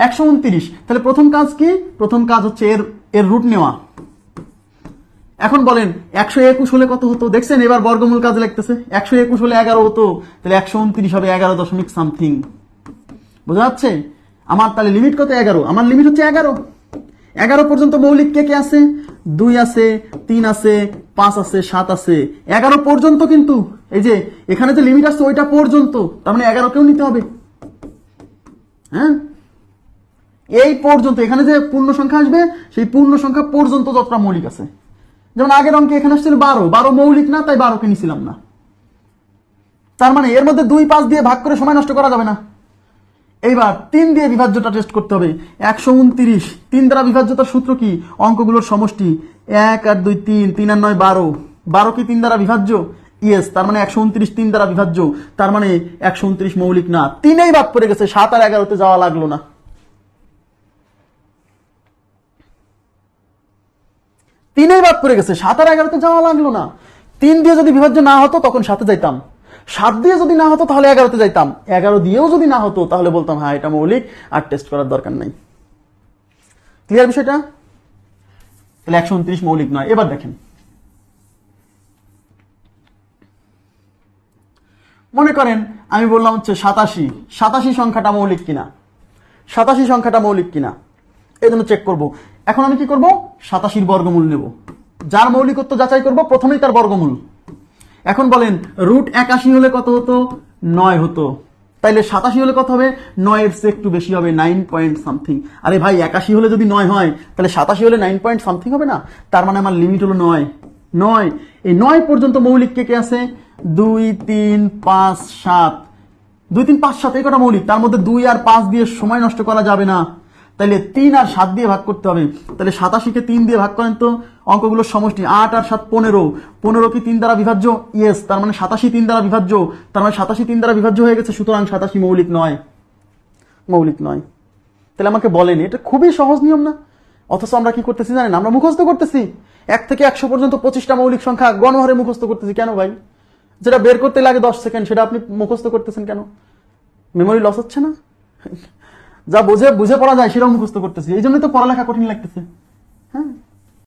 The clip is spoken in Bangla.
একশো উনত্রিশ। তাহলে প্রথম কাজ কি? প্রথম কাজ হচ্ছে এর এর রুট নেওয়া। এখন বলেন, একশো একুশ হলে কত হতো? দেখছেন, এবার বর্গমূল কাজে লাগতেছে। একশো একুশ হলে এগারো হতো। তাহলে একশো উনত্রিশ হবে এগারো দশমিক সামথিং। বোঝা যাচ্ছে? আমার তাহলে লিমিট কত? এগারো। আমার লিমিট হচ্ছে এগারো। এগারো পর্যন্ত মৌলিক কে কে আছে? দুই আছে, তিন আছে, পাঁচ আছে, সাত আছে। এগারো পর্যন্ত কিন্তু, এই যে, এখানে যে লিমিট আসছে, ওইটা পর্যন্ত। তার মানে এগারো এগারোকেও নিতে হবে। হ্যাঁ? এই পর্যন্ত, এখানে যে পূর্ণ সংখ্যা আসবে, সেই পূর্ণ সংখ্যা পর্যন্ত যতটা মৌলিক আছে। যেমন আগের অঙ্কে এখানে আসছিল বারো বারো মৌলিক না, তাই বারোকে নিছিলাম না। তার মানে এর মধ্যে দুই পাঁচ দিয়ে ভাগ করে সময় নষ্ট করা যাবে না। এইবার তিন দিয়ে বিভাজ্যটা টেস্ট করতে হবে। একশো উনত্রিশ, তিন দ্বারা বিভাজ্যতার সূত্র কি? অঙ্কগুলোর সমষ্টি এক আর দুই তিন তিন আর নয় বারো। বারো কি তিন দ্বারা বিভাজ্য? ইয়েস তার মানে একশো উনত্রিশ তিন দ্বারা বিভাজ্য। তার মানে একশো উনত্রিশ মৌলিক না। তিনেই বাদ পড়ে গেছে, সাত আর এগারোতে যাওয়া লাগল না। তিনেই বাদ পড়ে গেছে, সাত আর এগারোতে যাওয়া লাগল না। তিন দিয়ে যদি বিভাজ্য না হতো, তখন সাথে যাইতাম। সাত দিয়ে যদি না হতো, তাহলে এগারোতে যাইতাম। এগারো দিয়েও যদি না হতো, তাহলে বলতাম হ্যাঁ এটা মৌলিক, আর টেস্ট করার দরকার নাই। ক্লিয়ার বিষয়টা? তাহলে একশো উনত্রিশ মৌলিক নয়। এবার দেখেন। মনে করেন, আমি বললাম হচ্ছে সাতাশি। সাতাশি সংখ্যাটা মৌলিক কিনা? সাতাশি সংখ্যাটা মৌলিক কিনা? এই জন্য চেক করব। এখন আমি কি করব? সাতাশির বর্গমূল নেব। যার মৌলিকত্ব যাচাই করব, প্রথমেই তার বর্গমূল। এখন বলেন রুট একাশি হলে কত হতো? নয় হতো। তাইলে সাতাশি হলে কত হবে? নয়ের চেয়ে একটু বেশি হবে নাইন পয়েন্ট সামথিং আরে ভাই, একাশি হলে যদি নয় হয়, তাহলে সাতাশি হলে নাইন পয়েন্ট সামথিং হবে না? তার মানে আমার লিমিট হলো নয়। নয়। এই নয় পর্যন্ত মৌলিক কে কে আছে? দুই, তিন, পাঁচ, সাত। দুই, তিন, পাঁচ, সাত, এই কটা মৌলিক, তার মধ্যে দুই আর পাঁচ দিয়ে সময় নষ্ট করা যাবে না। তাহলে তিন আর সাত দিয়ে ভাগ করতে হবে। তাহলে সাতাশিকে তিন দিয়ে ভাগ করেন তো অঙ্কগুলোর সমষ্টি আট আর সাত পনেরো। পনেরো কি তিন দ্বারা বিভাজ্য? ইয়েস তার মানে সাতাশি তিন দ্বারা বিভাজ্য। তার মানে সাতাশি তিন দ্বারা বিভাজ্য হয়ে গেছে, সুতরাং সাতাশি মৌলিক নয়। মৌলিক নয়। তাহলে আমাকে বলেনি, এটা খুবই সহজ নিয়ম না? অথচ আমরা কি করতেছি জানেন? আমরা মুখস্থ করতেছি। এক থেকে একশো পর্যন্ত পঁচিশটা মৌলিক সংখ্যা গণহারে মুখস্থ করতেছি। কেন ভাই? যেটা বের করতে লাগে দশ সেকেন্ড, সেটা আপনি মুখস্থ করতেছেন কেন? মেমোরি লস হচ্ছে না? যা বুঝে বুঝে পড়া যায় সেরকম মুখস্থ করতেছি। এই জন্যই তো পড়ালেখা কঠিন লাগতেছে। হ্যাঁ?